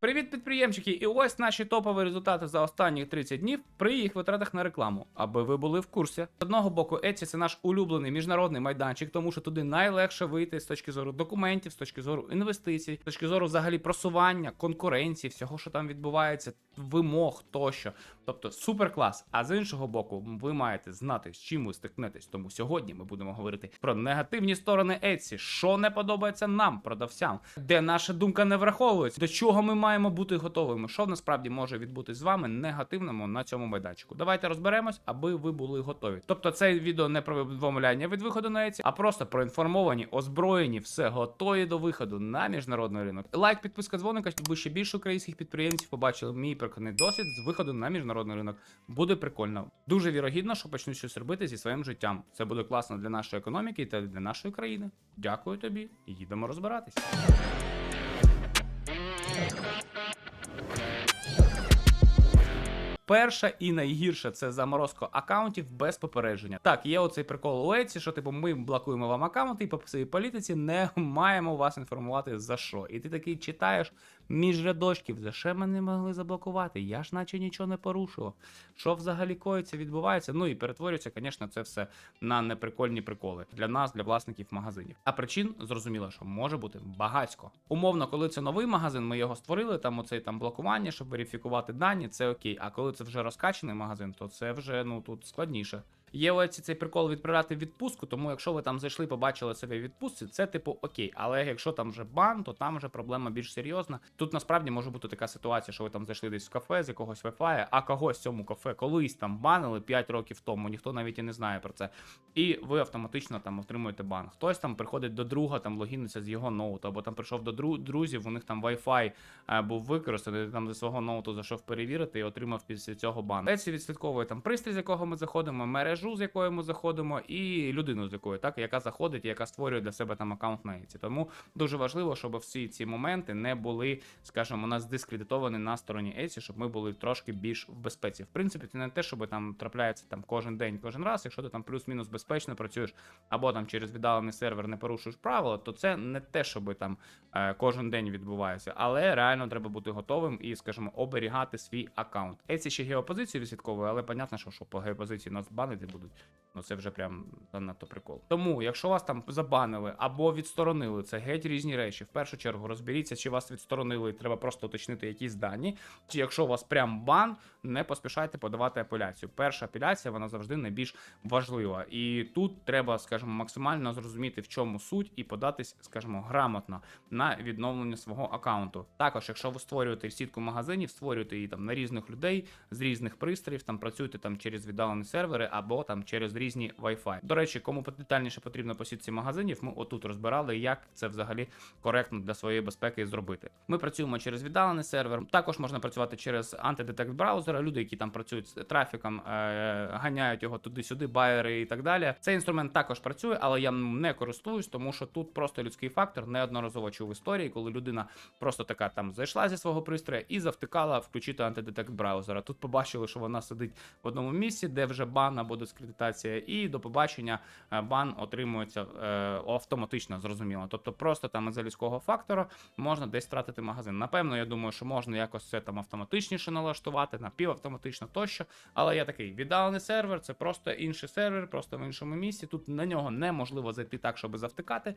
Привіт, підприємчики! І ось наші топові результати за останні 30 днів при їх витратах на рекламу, аби ви були в курсі. З одного боку, Etsy – це наш улюблений міжнародний майданчик, тому що туди найлегше вийти з точки зору документів, з точки зору інвестицій, з точки зору взагалі просування, конкуренції, всього, що там відбувається, вимог тощо. Тобто супер клас. А з іншого боку, ви маєте знати, з чим ви стикнетесь. Тому сьогодні ми будемо говорити про негативні сторони Etsy, що не подобається нам, продавцям, де наша думка не враховується, до чого ми маємо бути готовими, що насправді може відбутись з вами негативному на цьому майданчику. Давайте розберемось, аби ви були готові. Тобто, це відео не про відмовляння від виходу на Etsy, а просто проінформовані, озброєні, все готові до виходу на міжнародний ринок. Лайк, підписка, дзвоника, щоб ще більше українських підприємців побачили мій прикладний досвід з виходу на міжнародний ринок. Буде прикольно. Дуже вірогідно, що почнуть щось робити зі своїм життям. Це буде класно для нашої економіки та для нашої країни. Дякую тобі. Їдемо розбиратись. Перша і найгірша це заморозка аккаунтів без попередження. Так, є оцей прикол у Etsy, що типу ми блокуємо вам аккаунти і по своїй політиці не маємо вас інформувати за що. І ти такий читаєш між рядочків, за що мене могли заблокувати? Я ж наче нічого не порушував. Що взагалі коїться, відбувається? Ну і перетворюється, звісно, це все на неприкольні приколи для нас, для власників магазинів. А причин зрозуміло, що може бути багатько. Умовно, коли це новий магазин, ми його створили. Там оцей там блокування, щоб верифікувати дані, це окей. А коли це вже розкачаний магазин, то це вже ну тут складніше. Є ось цей прикол відправляти відпустку, тому якщо ви там зайшли, побачили себе в відпустці, це типу окей. Але якщо там вже бан, то там вже проблема більш серйозна. Тут насправді може бути така ситуація, що ви там зайшли десь в кафе з якогось Wi-Fi, а когось в цьому кафе колись там банили 5 років тому, ніхто навіть і не знає про це. І ви автоматично там отримуєте бан. Хтось там приходить до друга, там логіниться з його ноута, або там прийшов до дру- друзів, у них там Wi-Fi е, був використаний, там зі свого ноуту зайшов перевірити і отримав після цього бан. Etsy відслідковує там пристрій, з якого ми заходимо, мережу, з якої ми заходимо, і людину, з якої так, яка заходить, яка створює для себе там аккаунт на Etsy. Тому дуже важливо, щоб всі ці моменти не були, скажімо, у нас дискредитовані на стороні Etsy, щоб ми були трошки більш в безпеці. В принципі, це не те, щоб там трапляється там кожен день, кожен раз. Якщо ти там плюс-мінус безпечно працюєш, або там через віддалений сервер не порушуєш правила, то це не те, щоб там е, кожен день відбувається. Але реально треба бути готовим і, скажімо, оберігати свій аккаунт. Etsy ще геопозицію відслідковує, але понятно, що, що по геопозиції нас банити будуть. Ну це вже прям занадто прикол. Тому, якщо вас там забанили або відсторонили, це геть різні речі. В першу чергу розберіться, чи вас відсторонили, і треба просто уточнити якісь дані. Чи якщо у вас прям бан, не поспішайте подавати апеляцію. Перша апеляція вона завжди найбільш важлива. І тут треба, скажімо, максимально зрозуміти, в чому суть, і податись, скажімо, грамотно на відновлення свого аккаунту. Також, якщо ви створюєте сітку магазинів, створюєте її там на різних людей з різних пристроїв, там працюєте там через віддалені сервери або там через різні Wi-Fi. До речі, кому детальніше потрібно по сітці магазинів, ми отут розбирали, як це взагалі коректно для своєї безпеки зробити. Ми працюємо через віддалений сервер. Також можна працювати через антидетект браузера. Люди, які там працюють з трафіком, е, ганяють його туди-сюди, байери і так далі. Цей інструмент також працює, але я не користуюсь, тому що тут просто людський фактор неодноразово чув історії, коли людина просто така там зайшла зі свого пристрою і завтикала включити антидетект браузера. Тут побачили, що вона сидить в одному місці, де вже бан або дискредитація, і до побачення е, бан отримується е, автоматично, зрозуміло. Тобто, просто там із-за людського фактора можна десь втратити магазин. Напевно, я думаю, що можна якось це там автоматичніше налаштувати, напівавтоматично тощо. Але я такий віддалений сервер, це просто інший сервер, просто в іншому місці. Тут на нього неможливо зайти так, щоб завтикати,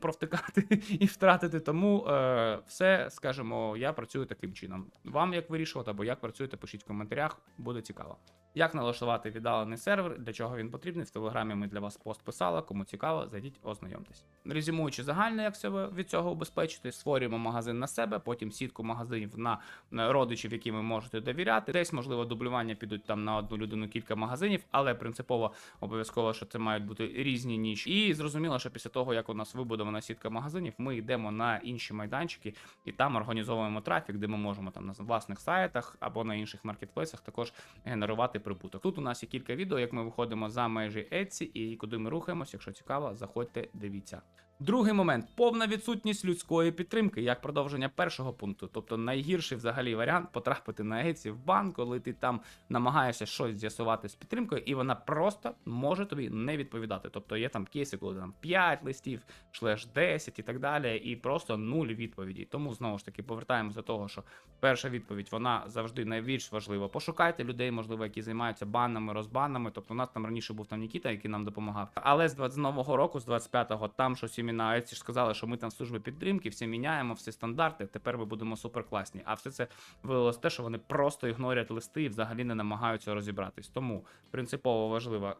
провтикати і втратити. Тому е, все, скажімо, я працюю таким чином. Вам як вирішувати або як працюєте, пишіть в коментарях, буде цікаво. Як налаштувати віддалений сервер, для чого він потрібний? В телеграмі ми для вас пост писали. Кому цікаво, зайдіть, ознайомтесь. Резюмуючи загально, як себе від цього убезпечити, створюємо магазин на себе, потім сітку магазинів на родичів, яким ви можете довіряти. Десь можливо дублювання підуть там на одну людину кілька магазинів, але принципово обов'язково, що це мають бути різні ніші. І зрозуміло, що після того, як у нас вибудована сітка магазинів, ми йдемо на інші майданчики і там організовуємо трафік, де ми можемо там на власних сайтах або на інших маркетплейсах також генерувати прибуток. Тут у нас є кілька відео, як ми виходимо за межі Etsy і куди ми рухаємось. Якщо цікаво, заходьте, дивіться. Другий момент повна відсутність людської підтримки, як продовження першого пункту. Тобто найгірший взагалі варіант потрапити на Еці в банк, коли ти там намагаєшся щось з'ясувати з підтримкою, і вона просто може тобі не відповідати. Тобто є там кейси, коли там 5 листів, шлеш 10 і так далі, і просто нуль відповіді. Тому знову ж таки повертаємося до того, що перша відповідь вона завжди найбільш важлива. Пошукайте людей, можливо, які займаються банами, розбанами. Тобто, у нас там раніше був там Нікіта, який нам допомагав. Але з 20 нового року, з 25-го, там щось іменно Еці ж сказали, що ми там служби підтримки, все міняємо, всі стандарти. Тепер ми будемо суперкласні. А все це виявилось те, що вони просто ігнорять листи і взагалі не намагаються розібратись. Тому принципово важливо.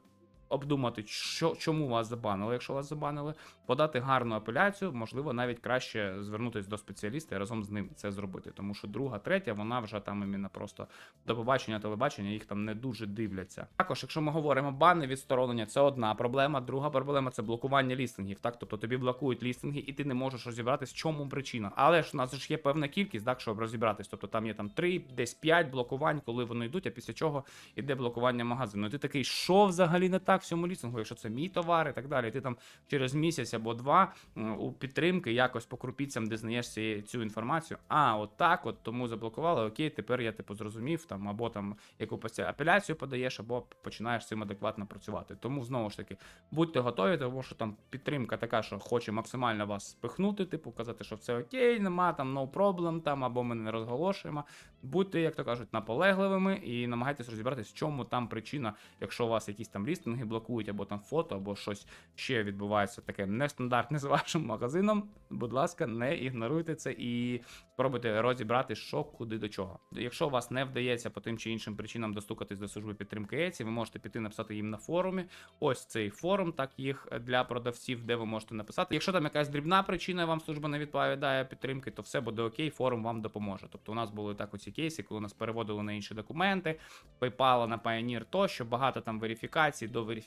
Обдумати, що чому вас забанили, якщо вас забанили, подати гарну апеляцію, можливо, навіть краще звернутися до спеціаліста і разом з ним це зробити. Тому що друга, третя, вона вже там іменно просто до побачення, телебачення, їх там не дуже дивляться. Також, якщо ми говоримо бани відсторонення, це одна проблема. Друга проблема це блокування лістингів. Так, тобто тобі блокують лістинги, і ти не можеш розібратись, в чому причина. Але ж у нас ж є певна кількість, так, щоб розібратись. Тобто там є там 3, десь 5 блокувань, коли вони йдуть, а після чого йде блокування магазину. І ти такий, що взагалі не так в цьому лістингу, якщо це мій товар і так далі. Ти там через місяць або два у підтримки якось по крупіцям дізнаєш цю інформацію. А, от так, от тому заблокували. Окей, тепер я типу зрозумів там, або там якусь апеляцію подаєш, або починаєш цим адекватно працювати. Тому знову ж таки, будьте готові, тому що там підтримка така, що хоче максимально вас спихнути, типу казати, що все окей, нема там no problem, там або ми не розголошуємо. Будьте, як то кажуть, наполегливими і намагайтесь розібратись, в чому там причина, якщо у вас якісь там лістинги блокують, або там фото, або щось ще відбувається таке нестандартне з вашим магазином. Будь ласка, не ігноруйте це і спробуйте розібрати, що куди до чого. Якщо у вас не вдається по тим чи іншим причинам достукатись до служби підтримки ЕЦІ, ви можете піти написати їм на форумі. Ось цей форум, так їх для продавців, де ви можете написати. Якщо там якась дрібна причина, вам служба не відповідає підтримки, то все буде окей, форум вам допоможе. Тобто у нас були так оці кейси, коли нас переводили на інші документи, PayPal, на Payoneer тощо, багато там верифікацій до верифікації,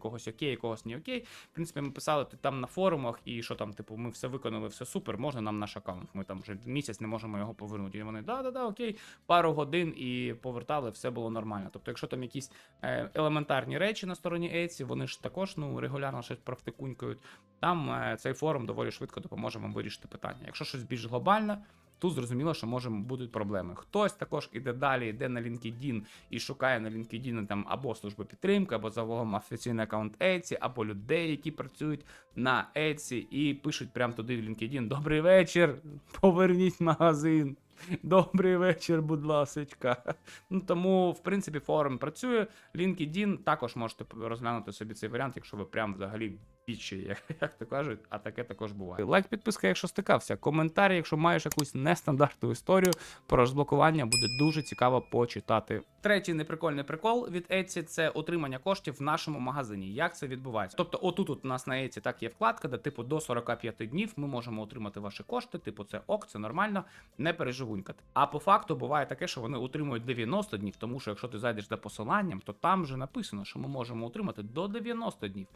когось окей, когось не окей. В принципі, ми писали там на форумах, і що там, типу, ми все виконали, все супер, можна нам наш аккаунт. Ми там вже місяць не можемо його повернути. І вони да-да-да, окей, пару годин і повертали, все було нормально. Тобто, якщо там якісь е, елементарні речі на стороні Etsy, вони ж також ну регулярно щось практикунькають. Там е, цей форум доволі швидко допоможе вам вирішити питання. Якщо щось більш глобальне. Тут зрозуміло, що може будуть проблеми. Хтось також іде далі, йде на LinkedIn і шукає на LinkedIn там або службу підтримки, або загалом офіційний аккаунт Etsy, або людей, які працюють на Etsy і пишуть прямо туди в LinkedIn Добрий вечір, поверніть магазин. Добрий вечір, будь ласочка. Ну тому, в принципі, форум працює. LinkedIn також можете розглянути собі цей варіант, якщо ви прям взагалі бічі, як, як то кажуть, а таке також буває. Лайк, підписка, якщо стикався. Коментар, якщо маєш якусь нестандартну історію про розблокування, буде дуже цікаво почитати. Третій неприкольний прикол від Etsy – це отримання коштів в нашому магазині. Як це відбувається? Тобто, отут у нас на Etsy так є вкладка, де типу до 45 днів ми можемо отримати ваші кошти. Типу, це ок, це нормально, не переживунькати. А по факту буває таке, що вони утримують 90 днів, тому що якщо ти зайдеш за посиланням, то там вже написано, що ми можемо отримати до 90 днів.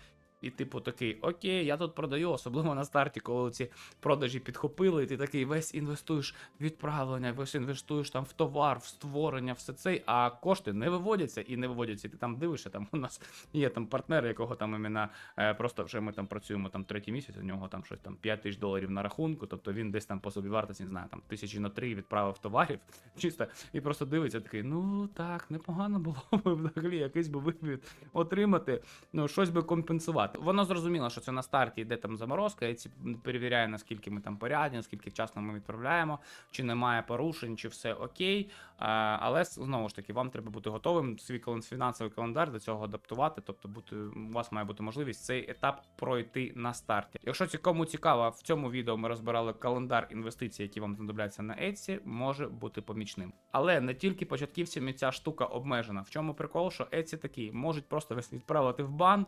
І типу такий, окей, я тут продаю, особливо на старті, коли ці продажі підхопили, і ти такий весь інвестуєш в відправлення, весь інвестуєш там в товар, в створення, все це, а кошти не виводяться і не виводяться. І ти там дивишся, там у нас є там партнер, якого там іменно е, просто вже ми там працюємо там третій місяць, у нього там щось там 5 тисяч доларів на рахунку, тобто він десь там по собі вартості, не знаю, там тисячі на три відправив товарів, чисто, і просто дивиться такий, ну так, непогано було б взагалі якийсь би вивід отримати, ну щось би компенсувати. Воно зрозуміло, що це на старті йде там заморозка, і ці перевіряє, наскільки ми там порядні, наскільки вчасно ми відправляємо, чи немає порушень, чи все окей. Але знову ж таки, вам треба бути готовим свій фінансовий календар до цього адаптувати. Тобто, бути у вас має бути можливість цей етап пройти на старті. Якщо кому цікаво, в цьому відео ми розбирали календар інвестицій, які вам знадобляться на Etsy, може бути помічним. Але не тільки початківцям ця штука обмежена. В чому прикол, що Etsy такі можуть просто вас відправити в бан,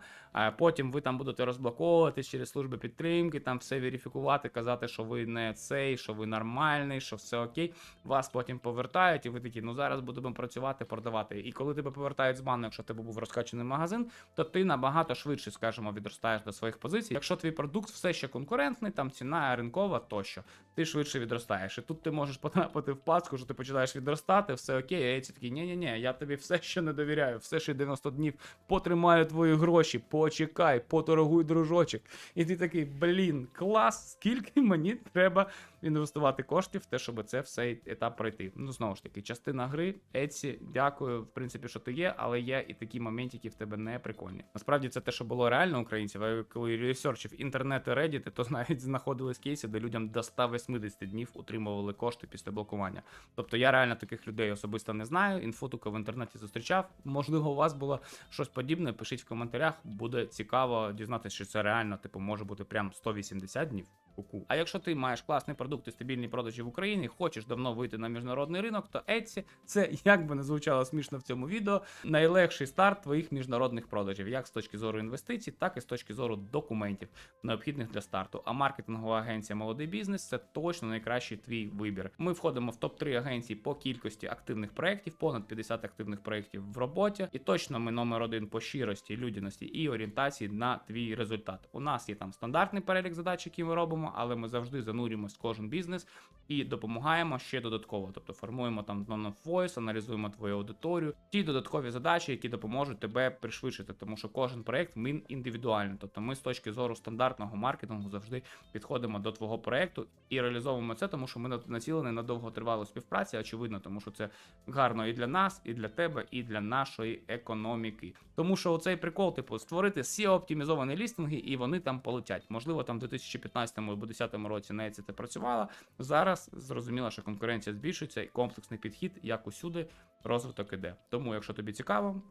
потім ви там будете розблоковуватись через служби підтримки, там все верифікувати, казати, що ви не цей, що ви нормальний, що все окей. Вас потім повертають, і ви такі, ну зараз будемо працювати, продавати. І коли тебе повертають з бану, якщо тебе був розкачаний магазин, то ти набагато швидше, скажімо, відростаєш до своїх позицій. Якщо твій продукт все ще конкурентний, там ціна ринкова тощо, ти швидше відростаєш. І тут ти можеш потрапити в паску, що ти починаєш відростати, все окей, а ці такі, ні-ні-ні, я тобі все ще не довіряю, все ще 90 днів потримаю твої гроші, почекай. Поторгуй дружочок. І ти такий, блін, клас, скільки мені треба інвестувати коштів в те, щоб це все етап пройти. Ну, знову ж таки, частина гри, Etsy, дякую, в принципі, що ти є, але є і такі моментики в тебе не прикольні. Насправді це те, що було реально українців. А коли ресерчив інтернет і Reddit, то навіть знаходились кейси, де людям до 180 днів утримували кошти після блокування. Тобто я реально таких людей особисто не знаю. Інфу тільки в інтернеті зустрічав. Можливо, у вас було щось подібне. Пишіть в коментарях, буде цікаво дізнатися, що це реально, типу, може бути прям 180 днів. Ку-ку. А якщо ти маєш класний продукт і стабільні продажі в Україні, хочеш давно вийти на міжнародний ринок, то Etsy – це як би не звучало смішно в цьому відео, найлегший старт твоїх міжнародних продажів, як з точки зору інвестицій, так і з точки зору документів, необхідних для старту. А маркетингова агенція Молодий бізнес це точно найкращий твій вибір. Ми входимо в топ 3 агенції по кількості активних проєктів, понад 50 активних проєктів в роботі. І точно ми номер один по щирості, людяності і орієнтації на твій результат. У нас є там стандартний перелік задач, які ми робимо, але ми завжди занурюємось в кожен бізнес і допомагаємо ще додатково. Тобто формуємо там tone of voice, аналізуємо твою аудиторію, ті додаткові задачі, які допоможуть тебе пришвидшити, тому що кожен проект він індивідуальний. Тобто ми з точки зору стандартного маркетингу завжди підходимо до твого проекту і реалізовуємо це, тому що ми націлені на довготривалу співпрацю, очевидно, тому що це гарно і для нас, і для тебе, і для нашої економіки. Тому що оцей прикол, типу, створити SEO оптимізовані лістинги, і вони там полетять. Можливо, там в 2015 або 2010 році на це працювало. Зараз зрозуміло, що конкуренція збільшується, і комплексний підхід, як усюди, розвиток іде. Тому, якщо тобі цікаво,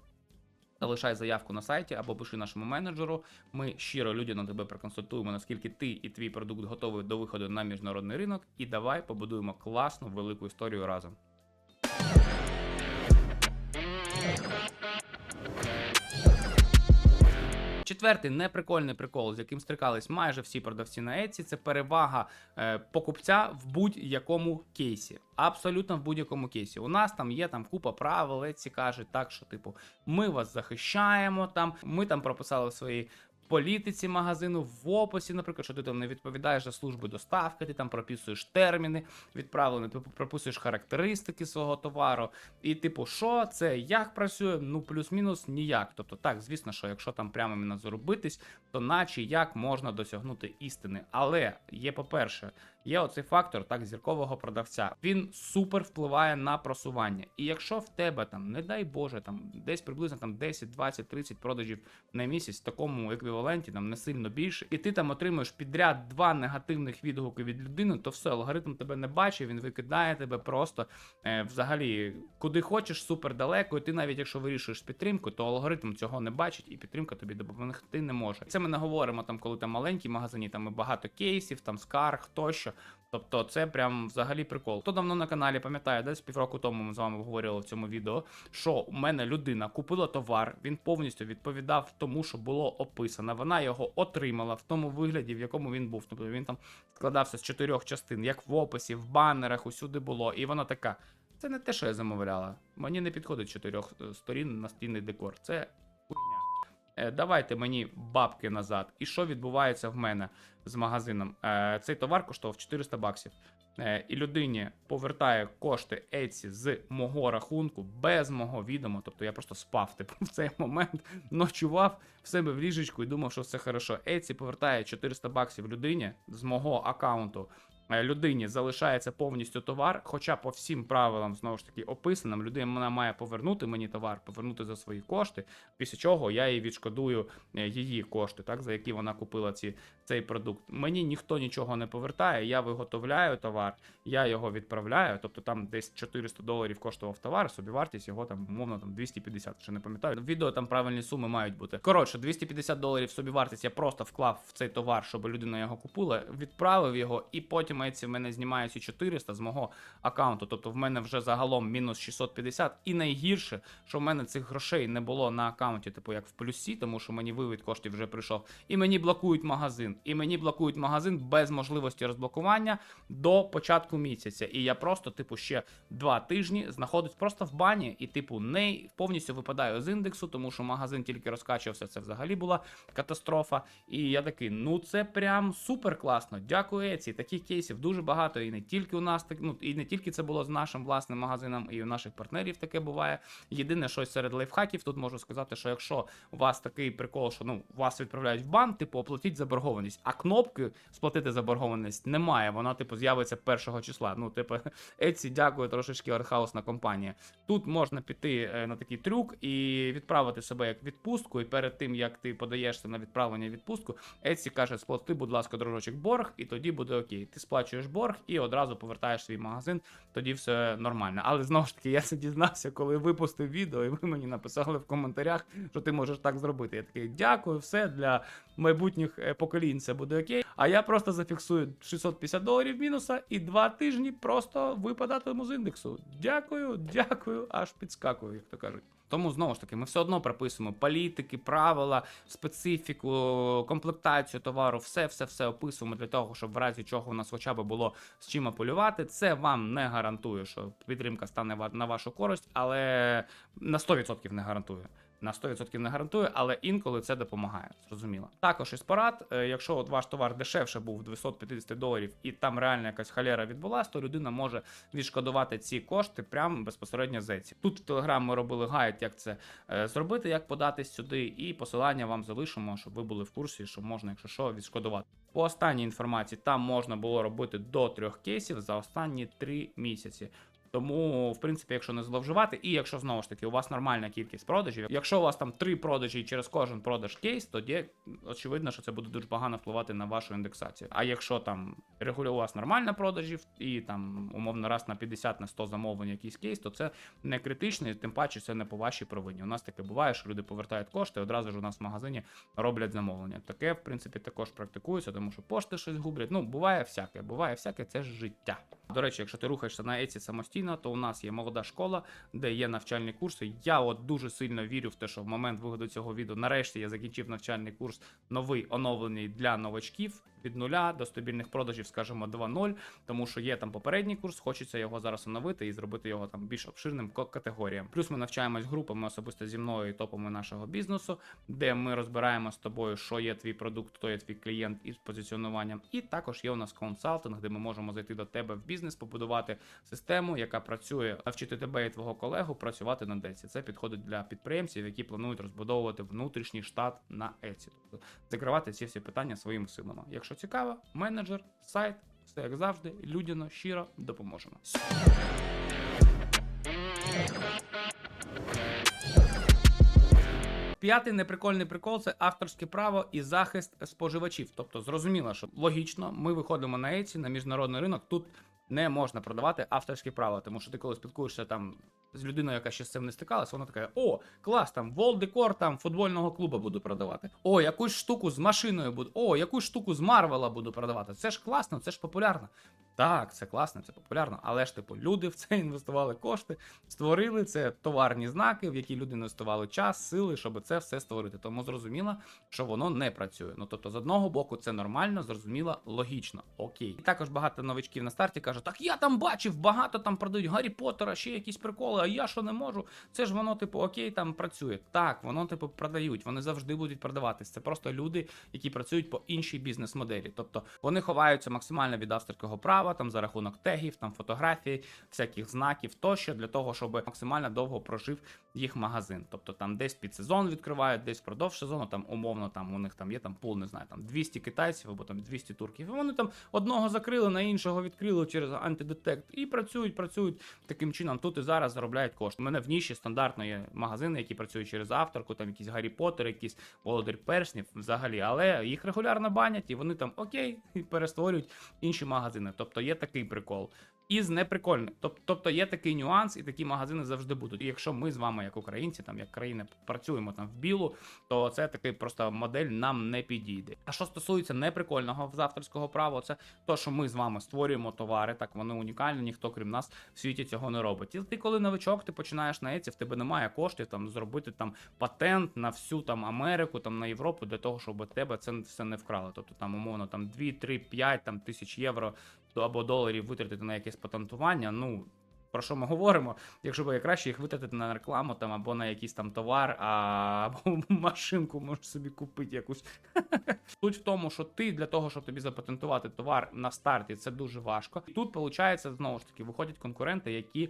Залишай заявку на сайті або пиши нашому менеджеру. Ми щиро людяно тебе проконсультуємо, наскільки ти і твій продукт готовий до виходу на міжнародний ринок. І давай побудуємо класну велику історію разом. Четвертий неприкольний прикол, з яким стрикались майже всі продавці на Etsy, це перевага е, покупця в будь-якому кейсі. Абсолютно в будь-якому кейсі. У нас там є там купа правил, Etsy каже так, що типу ми вас захищаємо. Там ми там прописали в своїй політиці магазину в описі, наприклад, що ти там не відповідаєш за служби доставки, ти там прописуєш терміни відправлені, ти прописуєш характеристики свого товару. І, типу, що це як працює? Ну, плюс-мінус ніяк. Тобто, так, звісно, що якщо там прямо іменно заробитись, то наче як можна досягнути істини. Але є, по-перше, є оцей фактор так зіркового продавця. Він супер впливає на просування. І якщо в тебе там, не дай Боже, там десь приблизно там 10, 20, 30 продажів на місяць такому еквіваленті, там не сильно більше, і ти там отримуєш підряд два негативних відгуки від людини, то все, алгоритм тебе не бачить, він викидає тебе просто е, взагалі куди хочеш, супер далеко. І ти навіть якщо вирішуєш підтримку, то алгоритм цього не бачить, і підтримка тобі допомогти не може. Це ми не говоримо там, коли там маленькі магазині, там і багато кейсів, там скарг тощо. Тобто, це прям взагалі прикол. Хто давно на каналі пам'ятає, десь півроку тому ми з вами говорили в цьому відео, що у мене людина купила товар, він повністю відповідав тому, що було описано. Вона його отримала в тому вигляді, в якому він був. Тобто він там складався з чотирьох частин, як в описі, в банерах, усюди було. І вона така: це не те, що я замовляла. Мені не підходить чотирьох е, сторін настінний декор. Це хуйня. Е, Давайте мені бабки назад. І що відбувається в мене з магазином? Е, Цей товар коштував 400 баксів. Е, І людині повертає кошти Etsy з мого рахунку без мого відома. Тобто я просто спав типу, в цей момент, ночував в себе в ліжечку і думав, що все хорошо. Etsy повертає 400 баксів людині з мого аккаунту. Е, Людині залишається повністю товар, хоча по всім правилам знову ж таки описаним, людина має повернути мені товар, повернути за свої кошти. Після чого я їй відшкодую е, її кошти, так за які вона купила ці, цей продукт. Мені ніхто нічого не повертає. Я виготовляю товар, я його відправляю. Тобто там десь 400 доларів коштував товар, собівартість його там умовно там 250, Ще не пам'ятаю. Відео там правильні суми мають бути. Коротше, 250 доларів собівартість я просто вклав в цей товар, щоб людина його купила, відправив його, і потім Etsy в мене знімає ці 400 з мого аккаунту. Тобто в мене вже загалом мінус 650. І найгірше, що в мене цих грошей не було на аккаунті, типу як в плюсі, тому що мені вивід коштів вже прийшов. І мені блокують магазин. І мені блокують магазин без можливості розблокування до початку місяця. І я просто, типу, ще два тижні знаходжусь просто в бані, і, типу, не повністю випадаю з індексу, тому що магазин тільки розкачувався. Це взагалі була катастрофа. І я такий, ну це прям супер класно. Дякую, Еці. Таких кейсів. Кейсів дуже багато, і не тільки у нас так, ну і не тільки це було з нашим власним магазином, і у наших партнерів таке буває. Єдине, що серед лайфхаків тут можу сказати, що якщо у вас такий прикол, що ну вас відправляють в банк, типу оплатіть заборгованість, а кнопки сплатити заборгованість немає. Вона, типу, з'явиться першого числа. Ну, типу, Etsy, дякую, трошечки артхаусна компанія. Тут можна піти е, на такий трюк і відправити себе як відпустку. І перед тим як ти подаєшся на відправлення відпустку, Etsy каже: сплати, будь ласка, дружочок борг, і тоді буде окей. Ти сплачуєш борг і одразу повертаєш свій магазин, тоді все нормально. Але знову ж таки, я це дізнався, коли випустив відео, і ви мені написали в коментарях, що ти можеш так зробити. Я такий дякую, все для майбутніх е, поколінь це буде окей. А я просто зафіксую 650 доларів мінуса і два тижні просто випадатиму з індексу. Дякую, дякую, аж підскакую, як то кажуть. Тому знову ж таки, ми все одно прописуємо політики, правила, специфіку, комплектацію товару, все, все, все описуємо для того, щоб в разі чого у нас хоча б було з чим апелювати. Це вам не гарантує, що підтримка стане на вашу користь, але на 100% не гарантує. На 100% не гарантує, але інколи це допомагає. Зрозуміло. Також із порад, е, якщо от ваш товар дешевше був 250 доларів і там реально якась халера відбулась, то людина може відшкодувати ці кошти прямо безпосередньо з Etsy. Тут в Telegram ми робили гайд, як це е, зробити, як податись сюди, і посилання вам залишимо, щоб ви були в курсі, що можна, якщо що, відшкодувати. По останній інформації там можна було робити до трьох кейсів за останні три місяці. Тому, в принципі, якщо не зловживати, і якщо знову ж таки у вас нормальна кількість продажів, якщо у вас там три продажі через кожен продаж кейс, тоді очевидно, що це буде дуже погано впливати на вашу індексацію. А якщо там регулює у вас нормальна продажів і там умовно раз на 50 на 100 замовлень якийсь кейс, то це не критично, і тим паче це не по вашій провині. У нас таке буває, що люди повертають кошти, одразу ж у нас в магазині роблять замовлення. Таке, в принципі, також практикується, тому що пошти щось гублять. Ну, буває всяке, буває всяке, це ж життя. До речі, якщо ти рухаєшся на Еці самостійно, то у нас є молода школа, де є навчальні курси. Я от дуже сильно вірю в те, що в момент виходу цього відео нарешті я закінчив навчальний курс новий оновлений для новачків від нуля до стабільних продажів, скажімо, 2.0, тому що є там попередній курс, хочеться його зараз оновити і зробити його там більш обширним категоріям. Плюс ми навчаємось групами особисто зі мною і топами нашого бізнесу, де ми розбираємо з тобою, що є твій продукт, хто є твій клієнт із позиціонуванням. І також є у нас консалтинг, де ми можемо зайти до тебе в бізнес, побудувати систему, яка працює, навчити тебе і твого колегу працювати на Еці. Це підходить для підприємців, які планують розбудовувати внутрішній штат на Еці, тобто закривати ці всі питання своїми силами. Якщо цікаво, менеджер, сайт, все як завжди, людяно, щиро допоможемо. П'ятий неприкольний прикол це авторське право і захист споживачів. Тобто, зрозуміло, що логічно, ми виходимо на Еці, на міжнародний ринок. Тут не можна продавати авторське право, тому що ти коли спілкуєшся там з людиною, яка ще з цим не стикалась, вона така: о, клас, там волдекор там футбольного клубу буду продавати. О, якусь штуку з машиною буду. О, якусь штуку з Марвела буду продавати. Це ж класно, це ж популярно. Так, це класно, це популярно, але ж типу люди в це інвестували кошти, створили це товарні знаки, в які люди інвестували час, сили, щоб це все створити. Тому зрозуміло, що воно не працює. Ну тобто, з одного боку, це нормально, зрозуміло, логічно, окей. І також багато новичків на старті кажуть, так я там бачив, багато там продають Гаррі Поттера, ще якісь приколи, а я що не можу. Це ж воно, типу, окей, там працює. Так, воно, типу, продають, вони завжди будуть продаватись. Це просто люди, які працюють по іншій бізнес-моделі. Тобто вони ховаються максимально від авторського права, там за рахунок тегів, там фотографій, всяких знаків тощо, для того, щоб максимально довго прожив їх магазин. Тобто там десь під сезон відкривають, десь впродовж сезону, там умовно там у них там є там пул, не знаю, там 200 китайців або там 200 турків. І вони там одного закрили, на іншого відкрили через антидетект і працюють, працюють таким чином. Тут і зараз заробляють кошти. У мене в ніші стандартно є магазини, які працюють через авторку, там якісь Гаррі Поттер, якісь Володар Перснів взагалі, але їх регулярно банять, і вони там окей, перестворюють інші магазини. Тобто є такий прикол. Із неприкольних. Тоб- Тобто є такий нюанс, і такі магазини завжди будуть. І якщо ми з вами, як українці, там як країни, працюємо там в білу, то це такий просто модель нам не підійде. А що стосується неприкольного з авторського права, це то, що ми з вами створюємо товари, так вони унікальні, ніхто крім нас в світі цього не робить. І ти, коли новичок, ти починаєш на Еці, в тебе немає коштів там зробити там патент на всю там Америку, там на Європу для того, щоб тебе це все не вкрали. Тобто там умовно там 2, 3, 5 там тисяч євро або доларів витратити на якесь патентування. Ну про що ми говоримо, якщо б краще їх витратити на рекламу там або на якийсь там товар, а, або машинку можеш собі купити якусь. Суть в тому, що ти для того, щоб тобі запатентувати товар на старті, це дуже важко. Тут виходить, знову ж таки, виходять конкуренти, які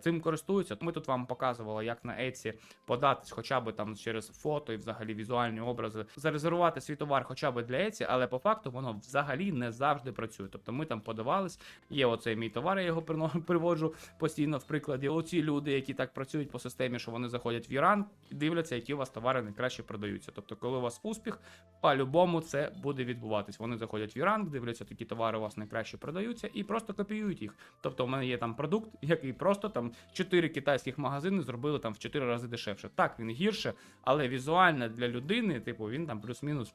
цим користуються. Ми тут вам показували, як на Etsy податись хоча б там через фото і взагалі візуальні образи, зарезервувати свій товар хоча б для Etsy, але по факту воно взагалі не завжди працює. Тобто ми там подавались, є оцей мій товар, я його приводжу постійно в прикладі. Оці люди, які так працюють по системі, що вони заходять в Іран дивляться, які у вас товари найкраще продаються. Тобто, коли у вас успіх, по-любому це буде відбуватись. Вони заходять в Іран, дивляться, які товари у вас найкраще продаються, і просто копіюють їх. Тобто, у мене є там продукт, який просто там 4 китайських магазини зробили там в 4 рази дешевше. Так, він гірше, але візуально для людини, типу, він там плюс-мінус.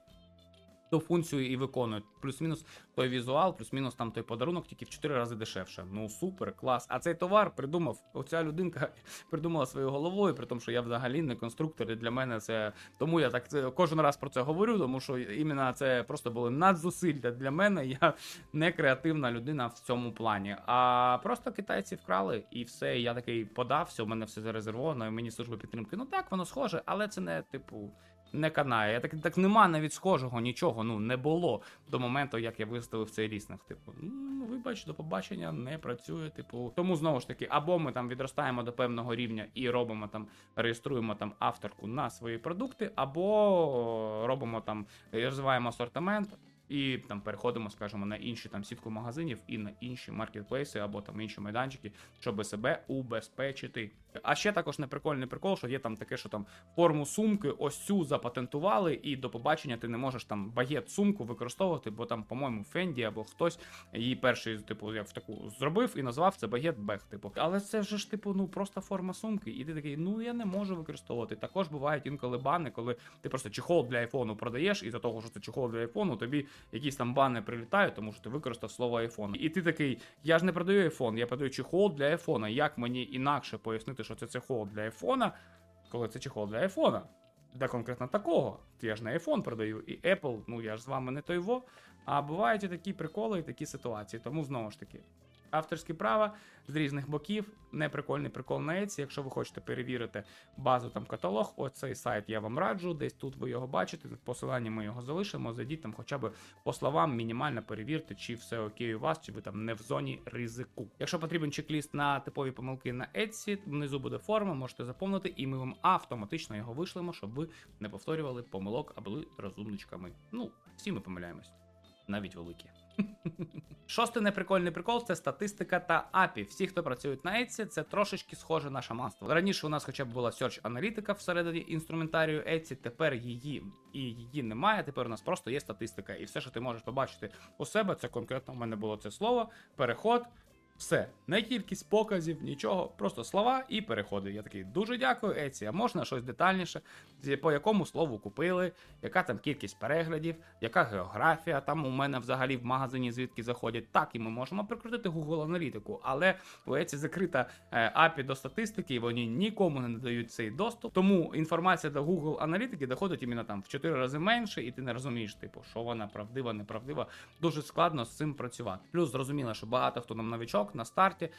Ту функцію і виконує. Плюс-мінус той візуал, плюс-мінус там той подарунок, тільки в 4 рази дешевше. Ну супер, клас. А цей товар придумав, оця людинка придумала своєю головою, при тому, що я взагалі не конструктор, і для мене це. Тому я так кожен раз про це говорю, тому що іменно це просто були надзусилля для мене. Я не креативна людина в цьому плані. А просто китайці вкрали і все. Я такий подав, все, у мене все зарезервовано, і мені служба підтримки. Ну так, воно схоже, але це не типу. Не канає. Я так, так нема навіть схожого нічого, ну не було до моменту, як я виставив цей лістинг. Типу, ну вибач, до побачення, не працює. Типу, тому знову ж таки, або ми там відростаємо до певного рівня і робимо там, реєструємо там авторку на свої продукти, або робимо там, розвиваємо асортимент. І там переходимо, скажімо, на інші там сітку магазинів і на інші маркетплейси або там інші майданчики, щоб себе убезпечити. А ще також неприкольний прикол, що є там таке, що там форму сумки, ось цю запатентували, і до побачення ти не можеш там багет сумку використовувати, бо там, по-моєму, Фенді або хтось її перший, типу, я в таку зробив і назвав це багет бег. Типу, але це вже ж типу, ну просто форма сумки. І ти такий, ну я не можу використовувати. Також бувають інколи бани, коли ти просто чехол для айфону продаєш, і за того, що це чехол для айфону, тобі якісь там бани прилітають, тому що ти використав слово айфон. І ти такий, я ж не продаю айфон, я продаю чехол для айфона. Як мені інакше пояснити, що це чехол для айфона, коли це чехол для айфона? Для конкретно такого. Я ж не iPhone продаю, і Apple, ну я ж з вами не той во. А бувають і такі приколи, і такі ситуації. Тому знову ж таки, авторські права з різних боків. Неприкольний прикол на Etsy. Якщо ви хочете перевірити базу там каталог, оцей сайт я вам раджу. Десь тут ви його бачите. В посиланні ми його залишимо. Зайдіть там, хоча б по словам, мінімально перевірте, чи все окей у вас, чи ви там не в зоні ризику. Якщо потрібен чек-ліст на типові помилки на Etsy, внизу буде форма, можете заповнити, і ми вам автоматично його вишлемо, щоб ви не повторювали помилок, а були розумничками. Ну, всі ми помиляємось, навіть великі. Шостий неприкольний прикол це статистика та API. Всі, хто працюють на Etsy, це трошечки схоже на шаманство. Раніше у нас хоча б була search аналітика всередині інструментарію Etsy, тепер її і її немає. Тепер у нас просто є статистика. І все, що ти можеш побачити у себе, це конкретно в мене було це слово, переход. Все, не кількість показів, нічого, просто слова і переходи. Я такий дуже дякую, Еці. А можна щось детальніше, по якому слову купили, яка там кількість переглядів, яка географія. Там у мене взагалі в магазині звідки заходять. Так, і ми можемо прикрутити Google аналітику, але у Еці закрита е, API до статистики, і вони нікому не надають цей доступ. Тому інформація до Google аналітики доходить іменно там в 4 рази менше, і ти не розумієш, типу, що вона правдива, неправдива. Дуже складно з цим працювати. Плюс зрозуміло, що багато хто нам новичок на старті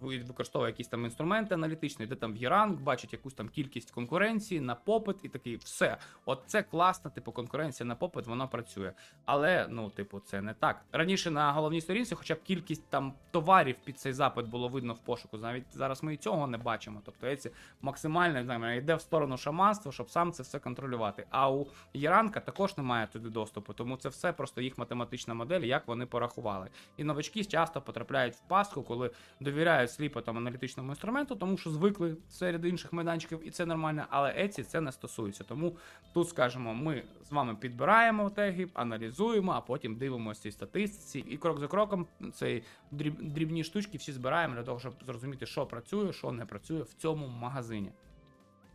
використовує якісь там інструменти аналітичні, де там в Єранг, бачить якусь там кількість конкуренції на попит, і такий все. От це класна, типу, конкуренція на попит, воно працює. Але ну, типу, це не так. Раніше на головній сторінці, хоча б кількість там товарів під цей запит було видно в пошуку. Навіть зараз ми і цього не бачимо. Тобто Etsy максимально знаю, йде в сторону шаманства, щоб сам це все контролювати. А у Єранка також немає туди доступу, тому це все просто їх математична модель, як вони порахували. І новачки часто потрапляють в пастку, коли довіряють сліпо там аналітичному інструменту, тому що звикли серед інших майданчиків, і це нормально. Але Еці це не стосується. Тому тут скажемо, ми з вами підбираємо теги, аналізуємо, а потім дивимося цій статистиці. І крок за кроком цей дріб, дрібні штучки всі збираємо для того, щоб зрозуміти, що працює, що не працює в цьому магазині.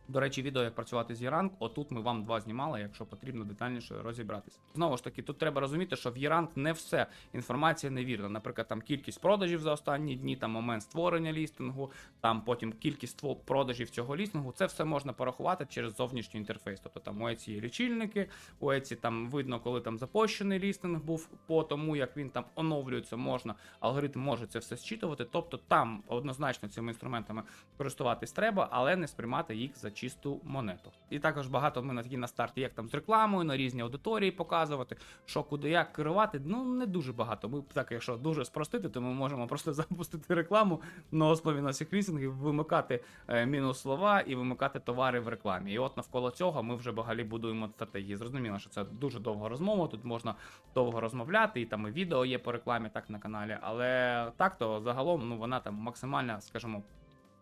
До речі, відео, як працювати з Яранг, отут ми вам два знімали, якщо потрібно детальніше розібратися. Знову ж таки, тут треба розуміти, що в Яранг не все інформація невірна. Наприклад, там кількість продажів за останні дні, там момент створення лістингу, там потім кількість продажів цього лістингу. Це все можна порахувати через зовнішній інтерфейс. Тобто там у Etsy є лічильники, у Etsy там видно, коли там запущений лістинг був, по тому як він там оновлюється, можна алгоритм може це все зчитувати. Тобто там однозначно цими інструментами користуватись треба, але не сприймати їх за чисту монету. І також багато ми на такі на старті, як там з рекламою, на різні аудиторії показувати, що куди як керувати. Ну не дуже багато. Ми так, якщо дуже спростити, то ми можемо просто запустити рекламу на основі наших лістингів, вимикати е, мінус слова і вимикати товари в рекламі. І от навколо цього ми вже взагалі будуємо стратегії. Зрозуміло, що це дуже довга розмова. Тут можна довго розмовляти, і там і відео є по рекламі так на каналі. Але так то загалом ну вона там максимально, скажімо,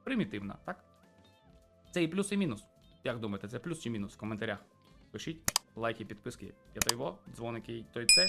примітивна, так? Це і плюс, і мінус. Як думаєте, це плюс чи мінус в коментарях? Пишіть лайки, підписки. Я той во, дзвоники, той це.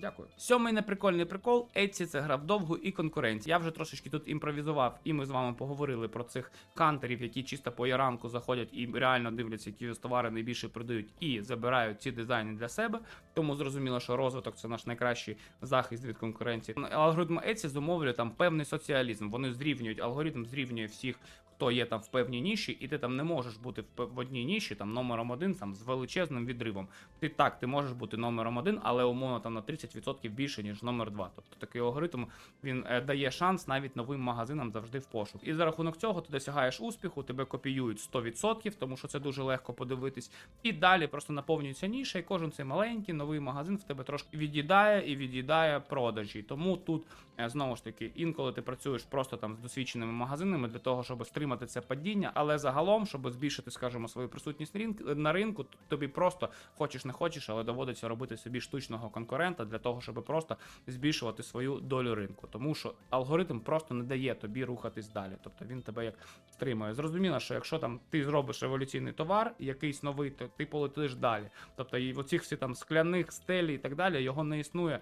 Дякую. Сьомий неприкольний прикол. Etsy це гра вдовгу і конкуренція. Я вже трошечки тут імпровізував, і ми з вами поговорили про цих кантерів, які чисто по яранку заходять і реально дивляться, які товари найбільше продають, і забирають ці дизайни для себе. Тому зрозуміло, що розвиток це наш найкращий захист від конкуренції. Алгоритм Etsy зумовлює там певний соціалізм. Вони зрівнюють, алгоритм зрівнює всіх. Хто є там в певній ніші, і ти там не можеш бути в, одній ніші, там номером один, там з величезним відривом. Ти так, ти можеш бути номером один, але умовно там на 30% більше, ніж номер два. Тобто такий алгоритм він е, дає шанс навіть новим магазинам завжди в пошук. І за рахунок цього ти досягаєш успіху, тебе копіюють 100%, тому що це дуже легко подивитись. І далі просто наповнюється ніша, і кожен цей маленький новий магазин в тебе трошки від'їдає і від'їдає продажі. Тому тут е, знову ж таки інколи ти працюєш просто там з досвідченими магазинами для того, щоб стримати це падіння, але загалом, щоб збільшити, скажімо, свою присутність на ринку, тобі просто хочеш не хочеш, але доводиться робити собі штучного конкурента для того, щоб просто збільшувати свою долю ринку. Тому що алгоритм просто не дає тобі рухатись далі. Тобто він тебе як стримує. Зрозуміло, що якщо там ти зробиш революційний товар, якийсь новий, то ти полетиш далі. Тобто і оцих всі там скляних стелі і так далі, його не існує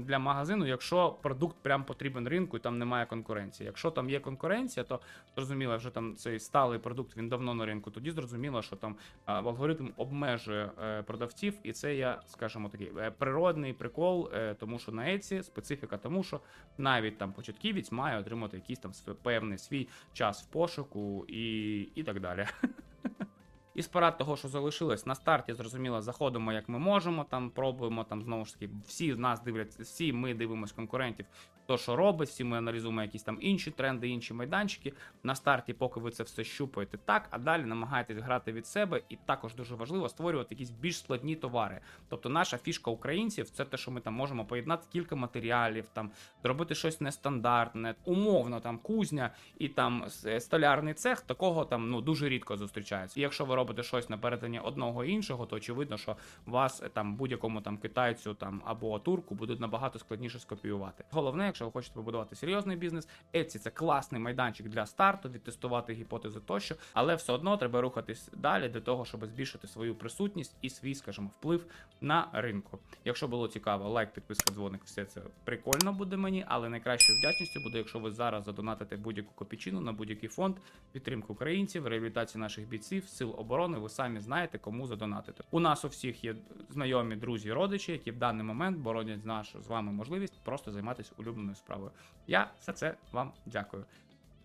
для магазину, якщо продукт прям потрібен ринку і там немає конкуренції. Якщо там є конкуренція, то зрозуміло, вже там цей сталий продукт він давно на ринку. Тоді зрозуміло, що там алгоритм обмежує е, продавців, і це я, скажімо такий е, природний прикол, е, тому що на Etsy специфіка, тому що навіть там початківець має отримати якийсь там певний свій час в пошуку і, і так далі. І з парад того, що залишилось на старті, зрозуміло, заходимо як ми можемо, там пробуємо там знову ж таки, всі з нас дивляться, всі ми дивимося конкурентів, хто що робить, всі ми аналізуємо якісь там інші тренди, інші майданчики. На старті, поки ви це все щупаєте так, а далі намагаєтесь грати від себе, і також дуже важливо створювати якісь більш складні товари. Тобто, наша фішка українців це те, що ми там можемо поєднати кілька матеріалів, там зробити щось нестандартне, умовно там кузня і там столярний цех, такого там ну дуже рідко зустрічається. І якщо ви робите щось на перетині одного і іншого, то очевидно, що вас е, там будь-якому там китайцю там або турку буде набагато складніше скопіювати. Головне, якщо ви хочете побудувати серйозний бізнес, Etsy це класний майданчик для старту, відтестувати гіпотези тощо, але все одно треба рухатись далі для того, щоб збільшити свою присутність і свій, скажімо, вплив на ринку. Якщо було цікаво, лайк, підписка, дзвоник, все це прикольно буде мені, але найкращою вдячністю буде, якщо ви зараз задонатите будь-яку копійчину на будь-який фонд підтримки українців, реабілітації наших бійців, сил оборони. Ви самі знаєте, кому задонатити. У нас у всіх є знайомі, друзі, родичі, які в даний момент боронять нашу з вами можливість просто займатися улюбленою справою. Я за це вам дякую.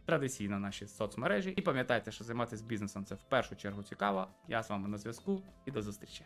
Традиційно наші соцмережі. І пам'ятайте, що займатися бізнесом це в першу чергу цікаво. Я з вами на зв'язку і до зустрічі.